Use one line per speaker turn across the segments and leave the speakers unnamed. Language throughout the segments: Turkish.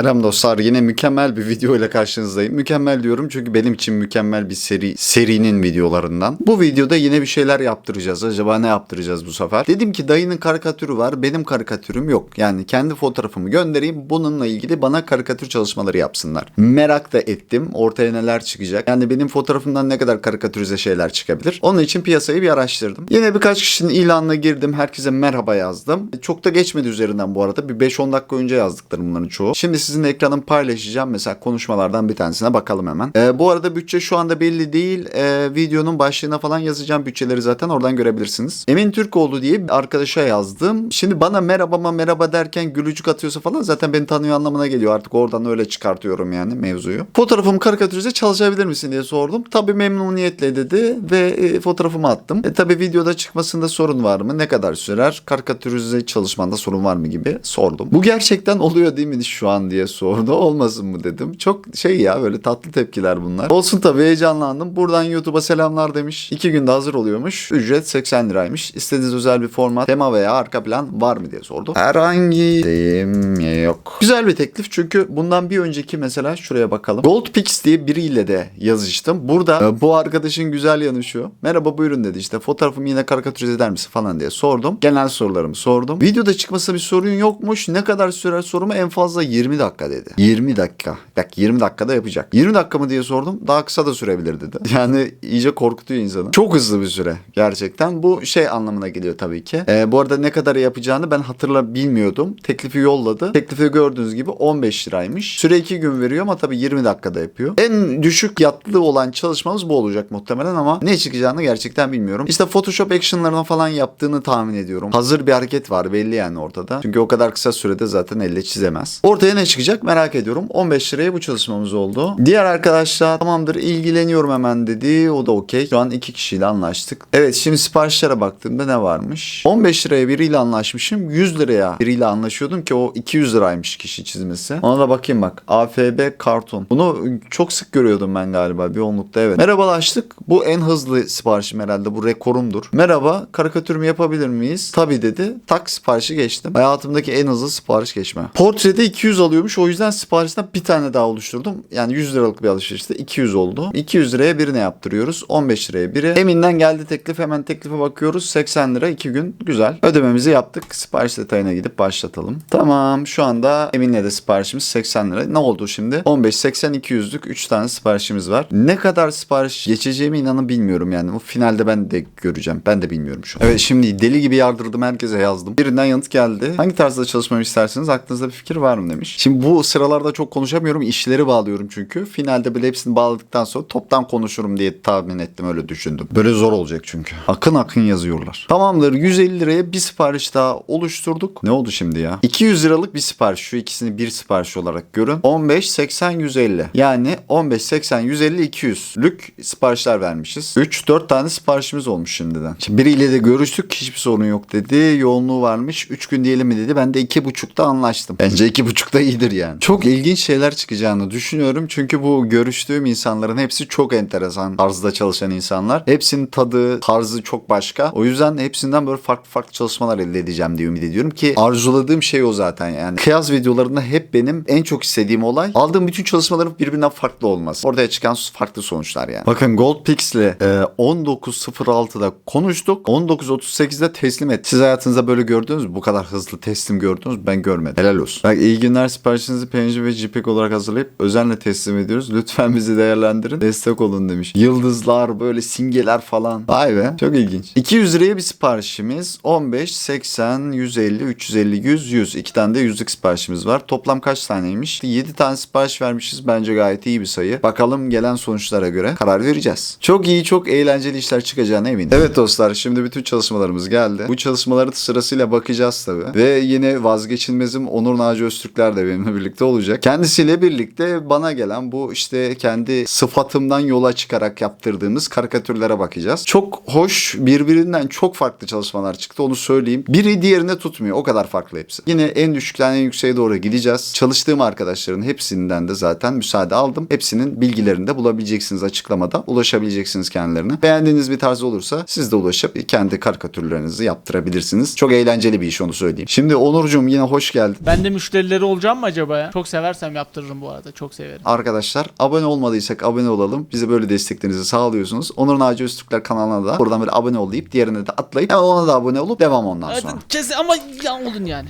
Selam dostlar yine mükemmel bir video ile karşınızdayım. Mükemmel diyorum çünkü benim için mükemmel bir seri serinin videolarından. Bu videoda yine bir şeyler yaptıracağız. Acaba ne yaptıracağız bu sefer? Dedim ki dayının karikatürü var benim karikatürüm yok. Yani kendi fotoğrafımı göndereyim bununla ilgili bana karikatür çalışmaları yapsınlar. Merak da ettim ortaya neler çıkacak. Yani benim fotoğrafımdan ne kadar karikatürize şeyler çıkabilir. Onun için piyasayı bir araştırdım. Yine birkaç kişinin ilanına girdim. Herkese merhaba yazdım. Çok da geçmedi üzerinden bu arada. Bir 5-10 dakika önce yazdıklarım bunların çoğu. Şimdi sizinle ekranımı paylaşacağım. Mesela konuşmalardan bir tanesine bakalım hemen. Ee, bu arada bütçe şu anda belli değil. Ee, videonun başlığına falan yazacağım bütçeleri zaten oradan görebilirsiniz. Emin Türkoğlu diye bir arkadaşa yazdım. Şimdi bana merhabama merhaba derken gülücük atıyorsa falan zaten beni tanıyor anlamına geliyor. Artık oradan öyle çıkartıyorum yani mevzuyu. Fotoğrafımı karikatürize çalışabilir misin diye sordum. Tabii memnuniyetle dedi ve e, fotoğrafımı attım. E, tabii videoda çıkmasında sorun var mı? Ne kadar sürer? Karikatürize çalışmanda sorun var mı gibi sordum. Bu gerçekten oluyor değil mi şu an diye sordu. Olmasın mı dedim. Çok şey ya böyle tatlı tepkiler bunlar. Olsun tabii heyecanlandım. Buradan YouTube'a selamlar demiş. İki günde hazır oluyormuş. Ücret 80 liraymış. İstediğiniz özel bir format, tema veya arka plan var mı diye sordu. Herhangi deyim yok. Güzel bir teklif çünkü bundan bir önceki mesela şuraya bakalım. Goldpix diye biriyle de yazıştım. Burada e, bu arkadaşın güzel yanı şu. Merhaba buyurun dedi işte fotoğrafımı yine karikatürize eder misin falan diye sordum. Genel sorularımı sordum. Videoda çıkması bir sorun yokmuş. Ne kadar sürer sorumu en fazla 20 dakika dedi. 20 dakika. Bak 20 dakikada yapacak. 20 dakika mı diye sordum. Daha kısa da sürebilir dedi. Yani iyice korkutuyor insanı. Çok hızlı bir süre gerçekten. Bu şey anlamına geliyor tabii ki. Ee, bu arada ne kadar yapacağını ben hatırla bilmiyordum. Teklifi yolladı. Teklifi gördüğünüz gibi 15 liraymış. Süre 2 gün veriyor ama tabii 20 dakikada yapıyor. En düşük yatlı olan çalışmamız bu olacak muhtemelen ama ne çıkacağını gerçekten bilmiyorum. İşte Photoshop action'larını falan yaptığını tahmin ediyorum. Hazır bir hareket var belli yani ortada. Çünkü o kadar kısa sürede zaten elle çizemez. Ortaya ne çıkacak merak ediyorum. 15 liraya bu çalışmamız oldu. Diğer arkadaşlar tamamdır ilgileniyorum hemen dedi. O da okey. Şu an iki kişiyle anlaştık. Evet şimdi siparişlere baktığımda ne varmış? 15 liraya biriyle anlaşmışım. 100 liraya biriyle anlaşıyordum ki o 200 liraymış kişi çizmesi. Ona da bakayım bak. AFB karton. Bunu çok sık görüyordum ben galiba bir onlukta evet. Merhabalaştık. Bu en hızlı siparişim herhalde. Bu rekorumdur. Merhaba karikatürümü yapabilir miyiz? Tabii dedi. Tak siparişi geçtim. Hayatımdaki en hızlı sipariş geçme. Portrede 200 alıyormuş. O yüzden siparişten bir tane daha oluşturdum. Yani 100 liralık bir alışverişte 200 oldu. 200 liraya birine yaptırıyoruz. 15 liraya biri. Emin'den geldi teklif. Hemen teklife bakıyoruz. 80 lira 2 gün. Güzel. Ödememizi yaptık. Sipariş detayına gidip başlatalım. Tamam. Şu anda Emin'le de siparişimiz 80 lira. Ne oldu şimdi? 15, 80, 200'lük 3 tane siparişimiz var. Ne kadar sipariş geçeceğimi inanın bilmiyorum yani. Bu finalde ben de göreceğim. Ben de bilmiyorum şu an. Evet şimdi deli gibi yardırdım herkese yazdım. Birinden yanıt geldi. Hangi tarzda çalışmamı isterseniz aklınızda bir fikir var mı demiş. Şimdi bu sıralarda çok konuşamıyorum. İşleri bağlıyorum çünkü. Finalde böyle hepsini bağladıktan sonra toptan konuşurum diye tahmin ettim. Öyle düşündüm. Böyle zor olacak çünkü. Akın akın yazıyorlar. Tamamdır 150 liraya bir sipariş daha oluşturduk. Ne oldu şimdi ya? 200 liralık bir sipariş. Şu ikisini bir sipariş olarak görün. 15, 80, 150. Yani 15, 80, 150, 200 lük siparişler vermişiz. 3-4 tane siparişimiz olmuş şimdiden. Şimdi biriyle de görüştük. Hiçbir sorun yok dedi. Yoğunluğu varmış. 3 gün diyelim mi dedi. Ben de 2,5'da anlaştım. Bence 2,5'da iyidir yani. Çok ilginç şeyler çıkacağını düşünüyorum. Çünkü bu görüştüğüm insanların hepsi çok enteresan tarzda çalışan insanlar. Hepsinin tadı, tarzı çok başka. O yüzden hepsinden böyle farklı farklı çalışmalar elde edeceğim diye ümit ediyorum ki arzuladığım şey o zaten yani. Kıyas videolarında hep benim en çok istediğim olay aldığım bütün çalışmaların birbirinden farklı olması. Ortaya çıkan farklı sonuçlar yani. Bakın Goldpix ile e, 19.06'da konuştuk. 19.38'de teslim et. Siz hayatınızda böyle gördünüz mü? Bu kadar hızlı teslim gördünüz mü? Ben görmedim. Helal olsun. Bak iyi günler siparişinizi PNG ve JPEG olarak hazırlayıp özenle teslim ediyoruz. Lütfen bizi değerlendirin. Destek olun demiş. Yıldızlar böyle simgeler falan. Vay be. Çok ilginç. 200 liraya bir siparişimiz. 15, 80, 150, 350, 100, 100. İki tane de yüzlük siparişimiz var. Toplam kaç taneymiş? 7 tane sipariş vermişiz. Bence gayet iyi bir sayı. Bakalım gelen sonuçlara göre karar vereceğiz. Çok iyi, çok eğlenceli işler çıkacağına eminim. Evet dostlar şimdi bütün çalışmalarımız geldi. Bu çalışmaları sırasıyla bakacağız tabii. Ve yine vazgeçilmezim Onur Naci Öztürkler de benimle birlikte olacak. Kendisiyle birlikte bana gelen bu işte kendi sıfatımdan yola çıkarak yaptırdığımız karikatürlere bakacağız. Çok hoş birbirinden çok farklı çalışmalar çıktı onu söyleyeyim. Biri diğerine tutmuyor o kadar farklı hepsi. Yine en düşükten en yükseğe doğru gideceğiz. Çalıştığım arkadaşların hepsinden de zaten müsaade aldım. Hepsinin bilgilerini de bulabileceksiniz açıklamada. Ulaşabileceksiniz kendilerine. Beğendiğiniz bir tarz olursa siz de ulaşıp kendi karikatürlerinizi yaptırabilirsiniz. Çok eğlenceli bir iş onu söyleyeyim. Şimdi Onurcuğum yine hoş geldin.
Ben de müşterileri olacağım mı acaba ya? Çok seversem yaptırırım bu arada. Çok severim.
Arkadaşlar abone olmadıysak abone olalım. Bize böyle desteklerinizi sağlıyorsunuz. Onur Naci Öztürkler kanalına da buradan böyle abone ol deyip diğerine de atlayıp hemen ona da abone olup devam ondan sonra.
kesin ama ya olun yani.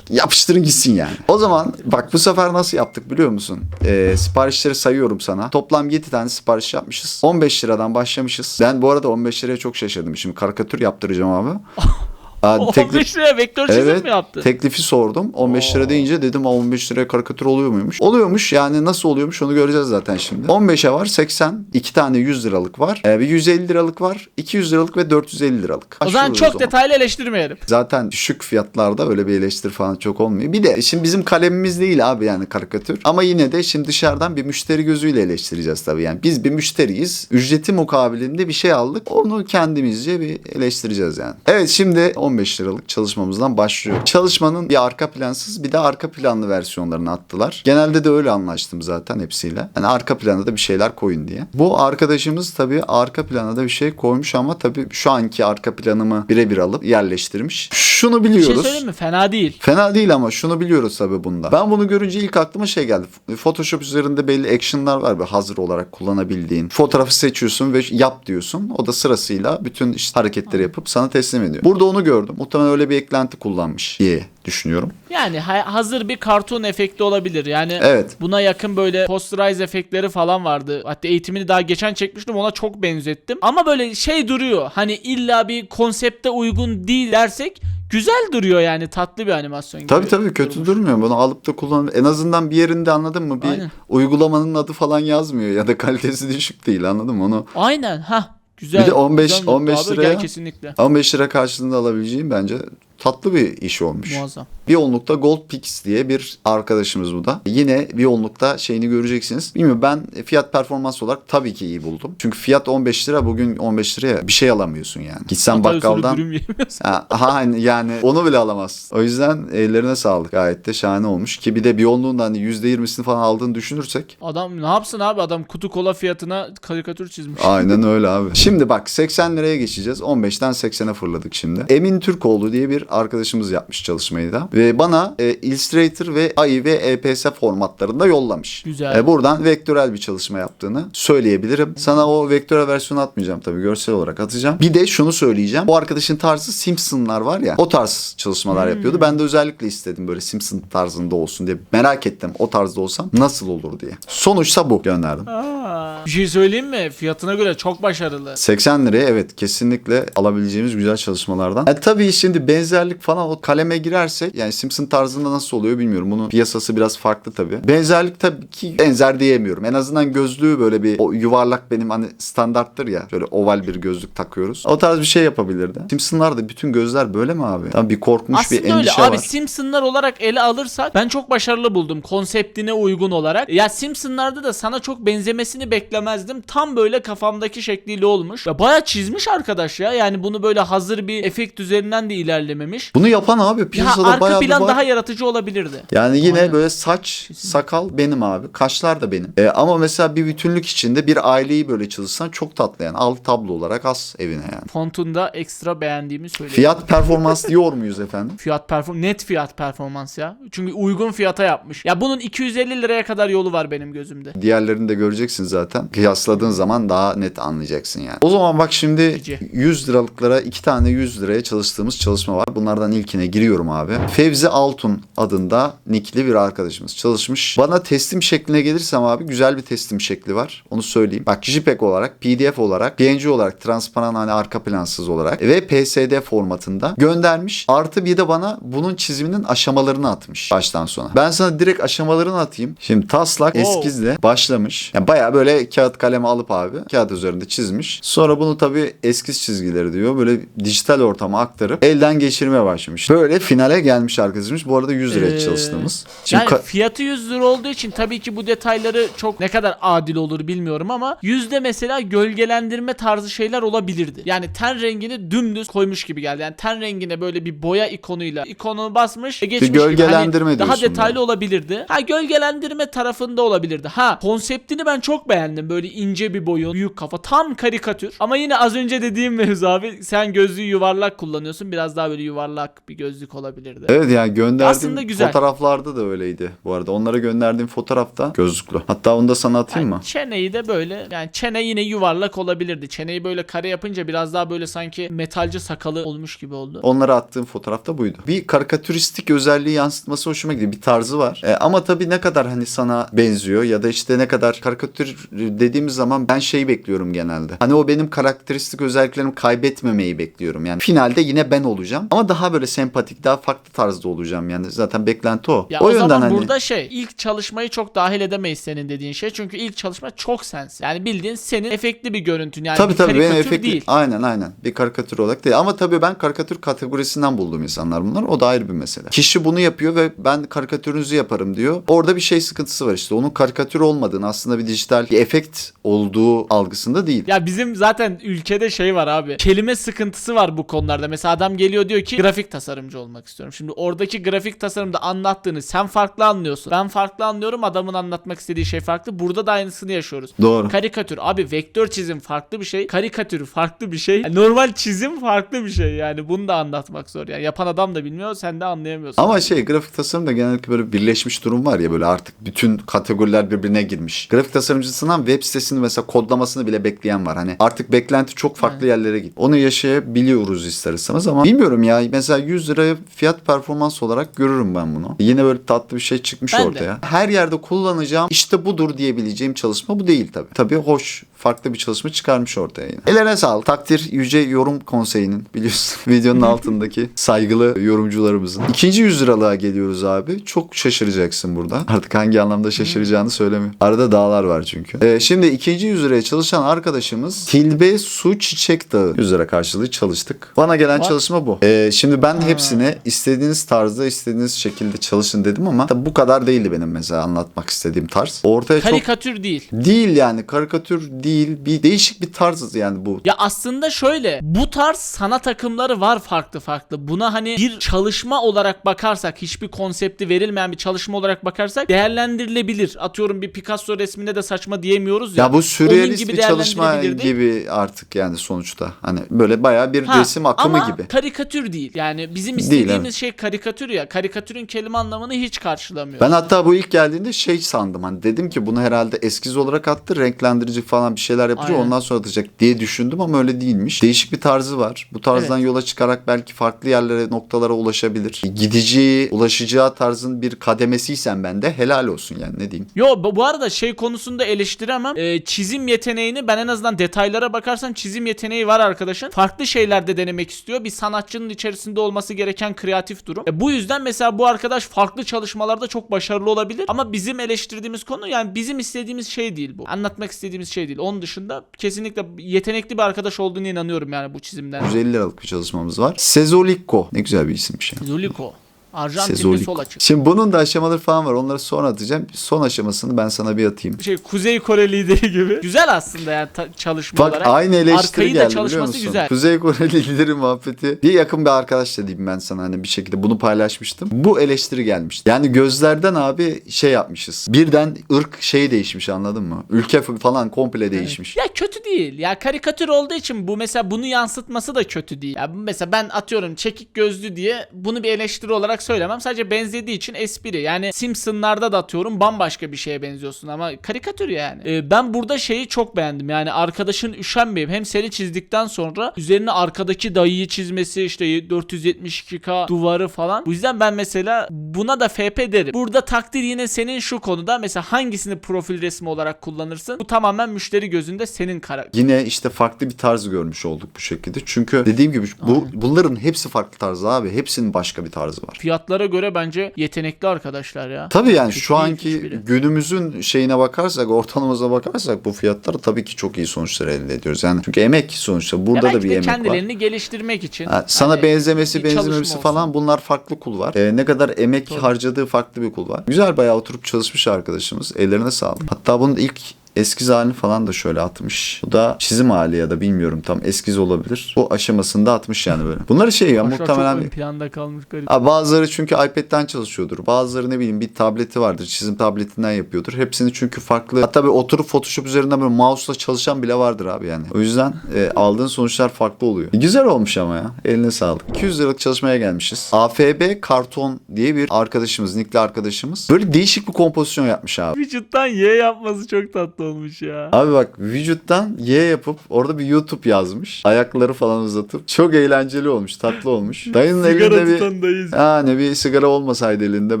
Yapıştırın gitsin yani. O zaman bak bu sefer nasıl yaptık biliyor musun? Ee, siparişleri sayıyorum sana. Toplam 7 tane sipariş yapmışız. 15 liradan başlamışız. Ben bu arada 15 liraya çok şaşırdım. Şimdi karikatür yaptıracağım abi. Aa,
15 liraya vektör çizim
Evet.
mi yaptın?
Teklifi sordum. 15 lira deyince dedim "Aa, 15 liraya karikatür oluyor muymuş? Oluyormuş. Yani nasıl oluyormuş onu göreceğiz zaten şimdi. 15'e var 80. 2 tane 100 liralık var. Ee, bir 150 liralık var. 200 liralık ve 450 liralık.
o zaman çok detaylı eleştirmeyelim.
Zaten düşük fiyatlarda öyle bir eleştiri falan çok olmuyor. Bir de şimdi bizim kalemimiz değil abi yani karikatür. Ama yine de şimdi dışarıdan bir müşteri gözüyle eleştireceğiz tabii. Yani biz bir müşteriyiz. Ücreti mukabilinde bir şey aldık. Onu kendimizce bir eleştireceğiz yani. Evet şimdi 15 liralık çalışmamızdan başlıyor. Çalışmanın bir arka plansız bir de arka planlı versiyonlarını attılar. Genelde de öyle anlaştım zaten hepsiyle. Yani arka plana da bir şeyler koyun diye. Bu arkadaşımız tabii arka plana da bir şey koymuş ama tabii şu anki arka planımı birebir alıp yerleştirmiş. Şunu
Bir şey
biliyoruz.
söyleyeyim mi? Fena değil.
Fena değil ama şunu biliyoruz tabii bunda. Ben bunu görünce ilk aklıma şey geldi. Photoshop üzerinde belli action'lar var böyle hazır olarak kullanabildiğin. Fotoğrafı seçiyorsun ve yap diyorsun. O da sırasıyla bütün işte hareketleri yapıp sana teslim ediyor. Burada onu gördüm. Muhtemelen öyle bir eklenti kullanmış diye düşünüyorum.
Yani ha- hazır bir kartun efekti olabilir. Yani
Evet.
buna yakın böyle posterize efektleri falan vardı. Hatta eğitimini daha geçen çekmiştim ona çok benzettim. Ama böyle şey duruyor. Hani illa bir konsepte uygun değil dersek güzel duruyor yani tatlı bir animasyon gibi.
Tabii tabii kötü
durmuş.
durmuyor. Bunu alıp da kullan. En azından bir yerinde anladın mı? Bir
Aynen.
uygulamanın adı falan yazmıyor ya da kalitesi düşük değil anladın mı? Onu
Aynen ha güzel.
Bir de 15
güzel
15
abi,
liraya-
Gel kesinlikle.
15 lira karşılığında alabileceğim bence tatlı bir iş olmuş.
Muazzam.
Bir Gold Pix diye bir arkadaşımız bu da. Yine bir yoğunlukta şeyini göreceksiniz. Bilmiyorum ben fiyat performans olarak tabii ki iyi buldum. Çünkü fiyat 15 lira bugün 15 liraya bir şey alamıyorsun yani. Gitsen
Hatay
bakkaldan
yemiyorsun.
Ha, aha, yani onu bile alamazsın. O yüzden ellerine sağlık. Gayet de şahane olmuş. Ki bir de bir yoğunluğunda hani %20'sini falan aldığını düşünürsek.
Adam ne yapsın abi adam kutu kola fiyatına karikatür çizmiş.
Aynen öyle abi. Şimdi bak 80 liraya geçeceğiz. 15'ten 80'e fırladık şimdi. Emin Türkoğlu diye bir arkadaşımız yapmış çalışmayı da. Ve bana e, Illustrator ve AI ve EPS formatlarında yollamış.
Güzel.
E, buradan vektörel bir çalışma yaptığını söyleyebilirim. Sana o vektörel versiyonu atmayacağım tabii. Görsel olarak atacağım. Bir de şunu söyleyeceğim. Bu arkadaşın tarzı Simpsonlar var ya. O tarz çalışmalar
Hmm.
yapıyordu. Ben de özellikle istedim böyle Simpson tarzında olsun diye. Merak ettim o tarzda olsam nasıl olur diye. Sonuçta bu gönderdim.
Aa, bir şey söyleyeyim mi? Fiyatına göre çok başarılı.
80 liraya evet kesinlikle alabileceğimiz güzel çalışmalardan. E, tabii şimdi benzerlik falan o kaleme girersek yani Simpson tarzında nasıl oluyor bilmiyorum. Bunun piyasası biraz farklı tabii. Benzerlik tabii ki benzer diyemiyorum. En azından gözlüğü böyle bir o yuvarlak benim hani standarttır ya. Şöyle oval bir gözlük takıyoruz. O tarz bir şey yapabilirdi. Simpsonlarda bütün gözler böyle mi abi? Tam bir korkmuş
Aslında
bir
öyle
endişe
abi
var.
Simpsonlar olarak ele alırsak ben çok başarılı buldum konseptine uygun olarak. Ya Simpsonlarda da sana çok benzemesini beklemezdim. Tam böyle kafamdaki şekliyle olmuş. Ya baya çizmiş arkadaş ya. Yani bunu böyle hazır bir efekt üzerinden de ilerlememiş.
Bunu yapan abi
Ya
piyasada
arka
bayağı
plan
var.
daha yaratıcı olabilirdi.
Yani yine
Aynen.
böyle saç, sakal benim abi. Kaşlar da benim. E, ama mesela bir bütünlük içinde bir aileyi böyle çalışsan çok tatlı yani. Al tablo olarak as evine yani.
Fontunda ekstra beğendiğimi söyleyeyim.
Fiyat performans diyor muyuz efendim?
Fiyat perform net fiyat performans ya. Çünkü uygun fiyata yapmış. Ya bunun 250 liraya kadar yolu var benim gözümde.
Diğerlerini de göreceksin zaten. Kıyasladığın zaman daha net anlayacaksın yani. O zaman bak şimdi
Cici.
100 liralıklara iki tane 100 liraya çalıştığımız çalışma var. Bunlardan ilkine giriyorum abi. Fevzi Altun adında nickli bir arkadaşımız çalışmış. Bana teslim şekline gelirsem abi güzel bir teslim şekli var. Onu söyleyeyim. Bak JPEG olarak, PDF olarak, PNG olarak, transparan hani arka plansız olarak ve PSD formatında göndermiş. Artı bir de bana bunun çiziminin aşamalarını atmış baştan sona. Ben sana direkt aşamalarını atayım. Şimdi taslak eskizle başlamış. Yani bayağı böyle kağıt kaleme alıp abi kağıt üzerinde çizmiş. Sonra bunu tabii eskiz çizgileri diyor. Böyle dijital ortama aktarıp elden geçirmeye başlamış. Böyle finale gelmiş arkadaşımız. Bu arada 100 liraya
Ee,
çalıştığımız. Şimdi
yani fiyatı 100 lira olduğu için tabii ki bu detayları çok ne kadar adil olur bilmiyorum ama yüzde mesela gölgelendirme tarzı şeyler olabilirdi. Yani ten rengini dümdüz koymuş gibi geldi. Yani ten rengine böyle bir boya ikonuyla ikonu basmış ve geçmiş gibi.
gölgelendirme
Hani daha detaylı
yani.
olabilirdi. Ha gölgelendirme tarafında olabilirdi. Ha konseptini ben çok beğendim. Böyle ince bir boyun, büyük kafa, tam karikatür. Ama yine az önce dediğim mevzu abi sen gözlüğü yuvarlak kullanıyorsun. Biraz daha böyle yuvarlak yuvarlak bir gözlük olabilirdi.
Evet yani gönderdiğim
Aslında güzel.
fotoğraflarda da öyleydi bu arada. Onlara gönderdiğim fotoğrafta gözlüklü. Hatta onu da sana atayım
Yani
mı?
çeneyi de böyle yani çene yine yuvarlak olabilirdi. Çeneyi böyle kare yapınca biraz daha böyle sanki metalci sakalı olmuş gibi oldu.
Onlara attığım fotoğrafta buydu. Bir karikatüristik özelliği yansıtması hoşuma gidiyor. Bir tarzı var. E, ama tabii ne kadar hani sana benziyor ya da işte ne kadar karikatür dediğimiz zaman ben şeyi bekliyorum genelde. Hani o benim karakteristik özelliklerimi kaybetmemeyi bekliyorum. Yani finalde yine ben olacağım ama daha böyle sempatik, daha farklı tarzda olacağım. Yani zaten beklenti o.
Ya
o,
o,
yönden
zaman
hani
burada şey ilk çalışmayı çok dahil edemeyiz senin dediğin şey. Çünkü ilk çalışma çok sensin. Yani bildiğin senin efektli bir görüntün. Yani
Tabii
bir
tabii benim efektif.
değil.
Aynen aynen. Bir karikatür olarak değil. Ama tabii ben karikatür kategorisinden bulduğum insanlar bunlar. O da ayrı bir mesele. Kişi bunu yapıyor ve ben karikatürünüzü yaparım diyor. Orada bir şey sıkıntısı var işte. Onun karikatür olmadığını aslında bir dijital bir efekt olduğu algısında değil.
Ya bizim zaten ülkede şey var abi. Kelime sıkıntısı var bu konularda. Mesela adam geliyor diyor ki grafik tasarımcı olmak istiyorum. Şimdi oradaki grafik tasarımda anlattığını sen farklı anlıyorsun. Ben farklı anlıyorum. Adamın anlatmak istediği şey farklı. Burada da aynısını yaşıyoruz.
Doğru.
Karikatür abi vektör çizim farklı bir şey. Karikatür farklı bir şey. Yani normal çizim farklı bir şey yani. Bunu da anlatmak zor. Yani yapan adam da bilmiyor, sen de anlayamıyorsun.
Ama şey grafik tasarımda genellikle böyle birleşmiş durum var ya böyle artık bütün kategoriler birbirine girmiş. Grafik tasarımcısından web sitesini mesela kodlamasını bile bekleyen var. Hani artık beklenti çok farklı yerlere gitti. Onu yaşayabiliyoruz ister istemez ama bilmiyorum ya mesela 100 liraya fiyat performans olarak görürüm ben bunu. Yine böyle tatlı bir şey çıkmış
Ben de.
ortaya. Her yerde kullanacağım işte budur diyebileceğim çalışma bu değil tabii. Tabii hoş farklı bir çalışma çıkarmış ortaya yine. Ellerine sağlık. Takdir Yüce Yorum Konseyi'nin biliyorsun videonun altındaki saygılı yorumcularımızın. İkinci 100 liralığa geliyoruz abi. Çok şaşıracaksın burada. Artık hangi anlamda şaşıracağını söylemiyor. Arada dağlar var çünkü. Ee, şimdi ikinci 100 liraya çalışan arkadaşımız Tilbe Su Çiçek Dağı 100 lira karşılığı çalıştık. Bana gelen
What?
çalışma bu. Ee, şimdi ben hepsine istediğiniz tarzda istediğiniz şekilde çalışın dedim ama tabii bu kadar değildi benim mesela anlatmak istediğim tarz. Ortaya çok
Karikatür değil.
Değil yani karikatür değil bir değişik bir tarz yani bu.
Ya aslında şöyle bu tarz sanat akımları var farklı farklı. Buna hani bir çalışma olarak bakarsak hiçbir konsepti verilmeyen bir çalışma olarak bakarsak değerlendirilebilir. Atıyorum bir Picasso resmine de saçma diyemiyoruz ya.
Ya bu sürrealist
gibi
bir çalışma gibi artık yani sonuçta. Hani böyle bayağı bir
Ha,
resim akımı
ama
gibi.
karikatür değil. Yani bizim
Değil,
istediğimiz
evet.
şey karikatür ya. Karikatürün kelime anlamını hiç karşılamıyor.
Ben hatta bu ilk geldiğinde şey sandım hani dedim ki bunu herhalde eskiz olarak attı renklendirici falan bir şeyler yapacak
Aynen.
ondan sonra atacak diye düşündüm ama öyle değilmiş. Değişik bir tarzı var. Bu tarzdan yola çıkarak belki farklı yerlere noktalara ulaşabilir. Gidici ulaşacağı tarzın bir kademesiysen ben de helal olsun yani ne diyeyim.
Yo bu arada şey konusunda eleştiremem. Ee, çizim yeteneğini ben en azından detaylara bakarsam çizim yeteneği var arkadaşın. Farklı şeylerde denemek istiyor. Bir sanatçının içerisinde olması gereken kreatif durum. E, bu yüzden mesela bu arkadaş farklı çalışmalarda çok başarılı olabilir. Ama bizim eleştirdiğimiz konu yani bizim istediğimiz şey değil bu. Anlatmak istediğimiz şey değil. Onun dışında kesinlikle yetenekli bir arkadaş olduğunu inanıyorum yani bu çizimden.
150 liralık bir çalışmamız var. Sezoliko. Ne güzel bir isimmiş ya.
Zuliko. Arjantinli
Sezoliko.
sol açık.
Şimdi bunun da aşamaları falan var. Onları sonra atacağım. Son aşamasını ben sana bir atayım.
Şey Kuzey Kore lideri gibi. Güzel aslında yani ta- çalışma
Bak
olarak.
aynı eleştiri
Arkayı da
geldi biliyor
çalışması
musun?
güzel.
Kuzey Kore lideri muhabbeti. Bir yakın bir arkadaş da diyeyim ben sana hani bir şekilde bunu paylaşmıştım. Bu eleştiri gelmişti. Yani gözlerden abi şey yapmışız. Birden ırk şey değişmiş anladın mı? Ülke falan komple değişmiş.
Ya kötü değil. Ya karikatür olduğu için bu mesela bunu yansıtması da kötü değil. Ya bu mesela ben atıyorum çekik gözlü diye bunu bir eleştiri olarak söylemem. Sadece benzediği için espri. Yani Simpsonlarda da atıyorum bambaşka bir şeye benziyorsun ama karikatür yani. Ee, ben burada şeyi çok beğendim. Yani arkadaşın üşenmeyip hem seni çizdikten sonra üzerine arkadaki dayıyı çizmesi işte 472K duvarı falan. Bu yüzden ben mesela buna da FP derim. Burada takdir yine senin şu konuda mesela hangisini profil resmi olarak kullanırsın? Bu tamamen müşteri gözünde senin karar.
Yine işte farklı bir tarz görmüş olduk bu şekilde. Çünkü dediğim gibi bu bunların hepsi farklı tarzı abi. Hepsinin başka bir tarzı var.
Fiyatlara göre bence yetenekli arkadaşlar ya.
Tabii yani
Kötü
şu anki günümüzün şeyine bakarsak, ortalamasına bakarsak bu fiyatlar tabii ki çok iyi sonuçlar elde ediyoruz. Yani çünkü emek sonuçta. Burada
Ya
da bir emek var.
kendilerini geliştirmek için.
Ha, sana
hani
benzemesi, benzememesi falan bunlar farklı kul var. Ee, ne kadar emek
Tabii.
harcadığı farklı bir kul var. Güzel bayağı oturup çalışmış arkadaşımız. Ellerine sağlık. Hatta bunun ilk Eskiz halini falan da şöyle atmış. Bu da çizim hali ya da bilmiyorum tam eskiz olabilir. Bu aşamasında atmış yani böyle. Bunları şey ya
Aşağı
muhtemelen
çok planda kalmış garip.
Abi bazıları çünkü iPad'den çalışıyordur. Bazıları ne bileyim bir tableti vardır. Çizim tabletinden yapıyordur. Hepsini çünkü farklı. Hatta bir oturup Photoshop üzerinden böyle mouse'la çalışan bile vardır abi yani. O yüzden e, aldığın sonuçlar farklı oluyor. Güzel olmuş ama ya. Eline sağlık. 200 liralık çalışmaya gelmişiz. AFB Karton diye bir arkadaşımız, Nickli arkadaşımız. Böyle değişik bir kompozisyon yapmış abi.
Vücuttan Y yapması çok tatlı olmuş ya.
Abi bak vücuttan Y yapıp orada bir YouTube yazmış. Ayakları falan uzatıp. Çok eğlenceli olmuş. Tatlı olmuş. Dayının
Sigara
elinde bir...
tutan dayı.
Yani bir sigara olmasaydı elinde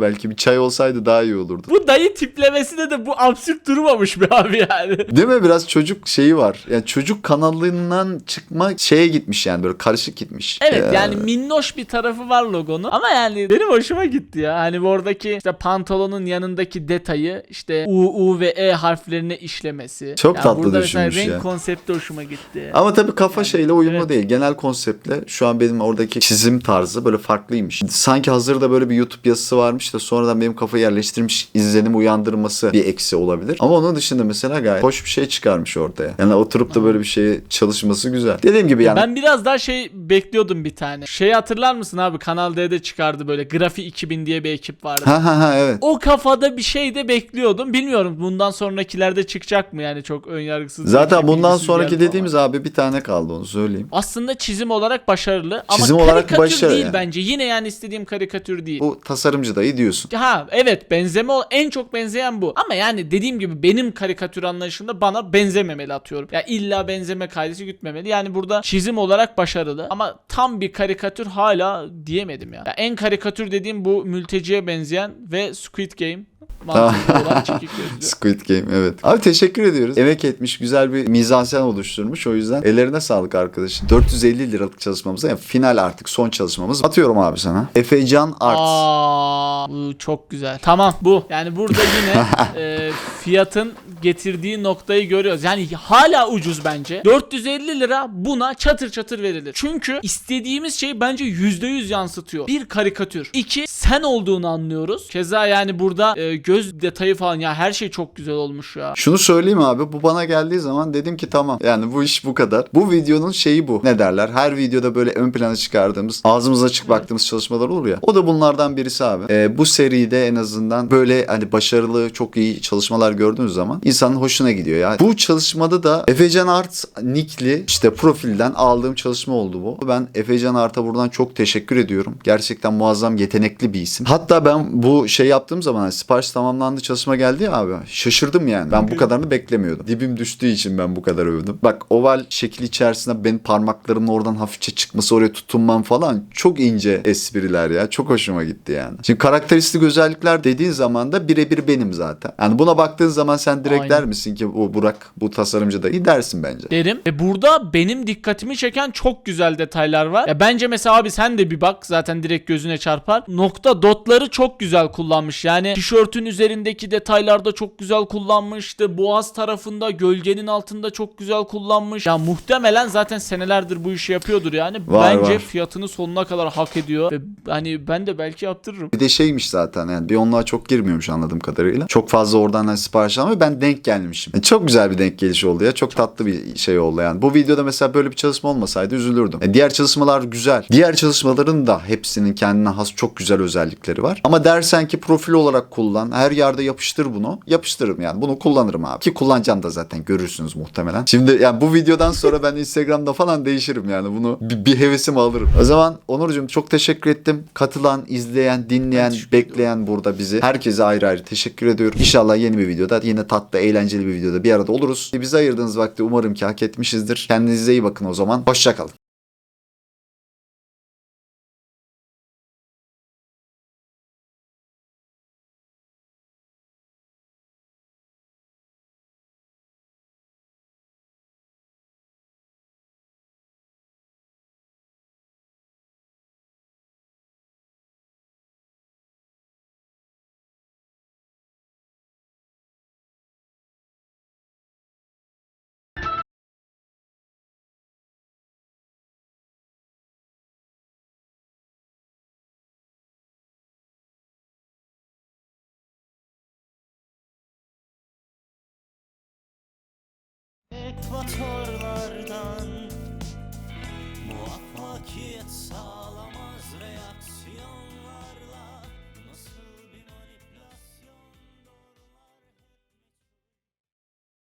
belki bir çay olsaydı daha iyi olurdu.
Bu dayı tiplemesine de bu absürt durmamış be abi yani.
Değil mi? Biraz çocuk şeyi var. Yani çocuk kanalından çıkma şeye gitmiş yani böyle karışık gitmiş.
Evet
Ee,
yani minnoş bir tarafı var logonun ama yani benim hoşuma gitti ya. Hani oradaki işte pantolonun yanındaki detayı işte U, U ve E harflerine işlemesi.
Çok
Yani
tatlı
burada mesela
düşünmüş
renk
ya.
konsepti hoşuma gitti.
Ama tabii kafa
Yani,
şeyle uyumlu
evet.
değil. Genel konseptle şu an benim oradaki çizim tarzı böyle farklıymış. Sanki hazırda böyle bir YouTube yazısı varmış da sonradan benim kafayı yerleştirmiş izlenim uyandırması bir eksi olabilir. Ama onun dışında mesela gayet hoş bir şey çıkarmış ortaya. Yani oturup da böyle bir şeye çalışması güzel. Dediğim gibi yani
Ben biraz daha şey bekliyordum bir tane. Şeyi hatırlar mısın abi Kanal D'de çıkardı böyle Grafi 2000 diye bir ekip vardı.
ha ha ha evet.
O kafada bir şey de bekliyordum. Bilmiyorum bundan sonrakilerde çıkacak mı yani çok önyargısız.
Zaten bundan sonraki
geldi ama.
dediğimiz abi bir tane kaldı onu söyleyeyim.
aslında çizim olarak başarılı ama
Çizim olarak başarılı
değil
yani.
bence. Yine yani istediğim karikatür değil.
Bu tasarımcı dayı diyorsun.
Ha evet benzeme en çok benzeyen bu. Ama yani dediğim gibi benim karikatür anlayışımda bana benzememeli atıyorum. Ya illa benzeme kaidesi gütmemeli. Yani burada çizim olarak başarılı ama tam bir karikatür hala diyemedim ya. ya en karikatür dediğim bu mülteciye benzeyen ve Squid Game mantıklı olan çekik gözlü.
Squid Game evet. Abi teşekkür ediyoruz. Emek etmiş güzel bir mizansen oluşturmuş. O yüzden ellerine sağlık arkadaşım. 450 liralık çalışmamıza yani final artık son çalışmamız. Atıyorum abi sana. Efecan Arts.
Aa, bu çok güzel. Tamam bu. Yani burada yine e, fiyatın getirdiği noktayı görüyoruz. Yani hala ucuz bence. 450 lira buna çatır çatır verilir. Çünkü istediğimiz şeyi bence %100 yansıtıyor. Bir karikatür. İki sen olduğunu anlıyoruz. Keza yani burada e, göz detayı falan ya her şey çok güzel olmuş ya.
Şunu söyleyeyim abi bu bana geldiği zaman dedim ki tamam yani bu iş bu kadar. Bu videonun şeyi bu. Ne derler? Her videoda böyle ön plana çıkardığımız ağzımız açık baktığımız çalışmalar olur ya. O da bunlardan birisi abi. Ee, bu seride en azından böyle hani başarılı çok iyi çalışmalar gördüğünüz zaman insanın hoşuna gidiyor ya. Bu çalışmada da Efecan Art Nickli işte profilden aldığım çalışma oldu bu. Ben Efecan Art'a buradan çok teşekkür ediyorum. Gerçekten muazzam yetenekli bir isim. Hatta ben bu şey yaptığım zaman hani sipariş tamamlandı çalışma geldi ya abi. Şaşırdım yani. Ben bu kadarını beklemiyordum. Dibim düştüğü için ben bu kadar övdüm. Bak oval şekil içerisinde benim parmaklarımın oradan hafifçe çıkması oraya tutunmam falan çok ince espriler ya. Çok hoşuma gitti yani. Şimdi karakteristik özellikler dediğin zaman da birebir benim zaten. Yani buna baktığın zaman sen direkt
Aynen.
der misin ki bu Burak bu tasarımcı da iyi dersin bence.
derim. Ve burada benim dikkatimi çeken çok güzel detaylar var. Ya bence mesela abi sen de bir bak zaten direkt gözüne çarpar. Nokta dotları çok güzel kullanmış. Yani tişörtün üzerindeki detaylarda çok güzel kullanmış. İşte boğaz tarafında gölgenin altında çok güzel kullanmış. Ya muhtemelen zaten senelerdir bu işi yapıyordur yani.
Var,
bence
var.
fiyatını sonuna kadar hak ediyor. Ve hani ben de belki yaptırırım.
Bir de şeymiş zaten yani bir onluğa çok girmiyormuş anladığım kadarıyla. Çok fazla oradan hani sipariş almıyor. Ben denk gelmişim. Yani çok güzel bir denk geliş oldu ya. Çok tatlı bir şey oldu yani. Bu videoda mesela böyle bir çalışma olmasaydı üzülürdüm. E, diğer çalışmalar güzel. Diğer çalışmaların da hepsinin kendine has çok güzel özellikleri var. Ama dersen ki profil olarak kullan. Her yerde yapıştır bunu. Yapıştırırım yani. Bunu kullanırım abi. Ki kullanacağım da zaten görürsünüz muhtemelen. Şimdi yani bu videodan sonra ben Instagram'da falan değişirim yani. Bunu bir, bir hevesimi alırım. O zaman Onurcuğum çok teşekkür ettim. Katılan, izleyen, dinleyen, bekleyen burada bizi. Herkese ayrı ayrı teşekkür ediyorum. İnşallah yeni bir videoda yine tatlı, eğlenceli bir videoda bir arada oluruz. Bize ayırdığınız vakti umarım ki hak etmişizdir. Kendinize iyi bakın o zaman. Hoşçakalın.
Ekvatorlardan Muvaffakiyet sağlamaz reaksiyon